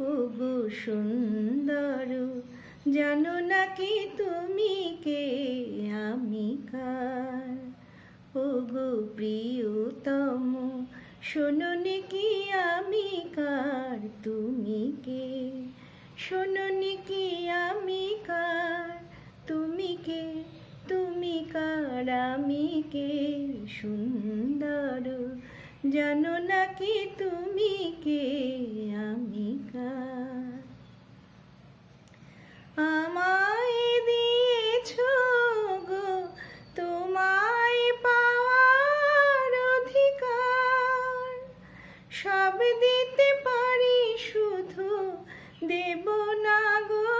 ওগো সুন্দর। জানো নাকি তুমি কে? আমি কার? ওগো প্রিয়তম, শোনো কি আমি কার? তুমি কে? শোনো কি আমি কার? তুমি কে? তুমি কার? আমি কে? সুন্দর। জানো নাকি তুমি কে? আমি আমায় দিয়েছ গো, তোমায় পাওয়ার অধিকার। সব দিতে পারি শুধু দেব না গো।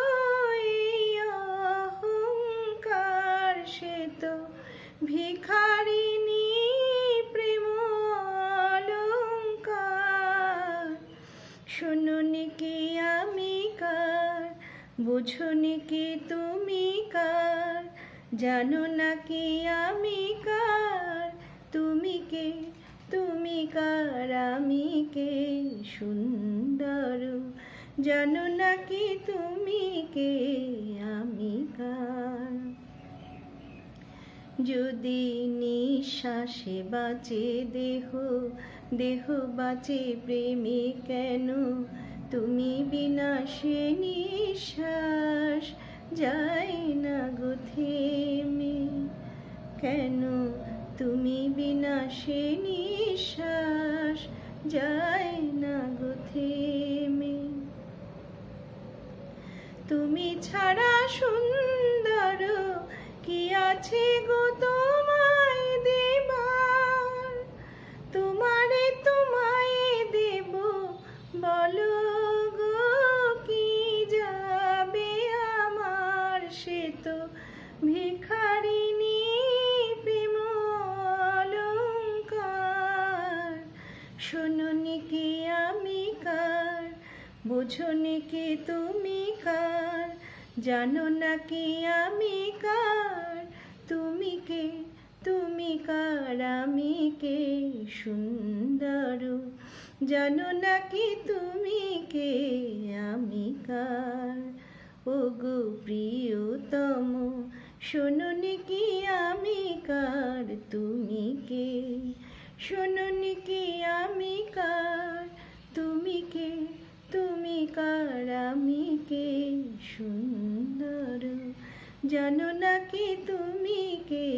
শুনুনি কি আমি কার? বুঝুনি কি তুমি কার? জানো না কি আমি কার? তুমি কে? তুমি কার? আমি কে? সুন্দর। জানো না কি তুমি কে? আমি কার? যদি নিঃশ্বাসে বাঁচে দেহ দেহ বাঁচে প্রেমে কেন? তুমি বিনাশে নিঃশ্বাস যায় না গো কেন? তুমি বিনাশে নিঃশ্বাস যায় না গো তুমি ছাড়া সুন্দর কি আছে গো? ভিখারিনী প্রেম অলংকার শোনি কি আমি কার? বোঝনি কি তুমি কার? জানো না কি আমি কার? তুমি কে? তুমি কার? আমি কে? সুন্দর। জানো না কি তুমি কে? আমি কার? ওগো প্রিয়তম। শোনি কি আমি কার? তুমি কে? শুনুন কি আমি কার? তুমি কে? তুমি কার? আমি কে? সুন্দর, জানো না কি তুমি কে?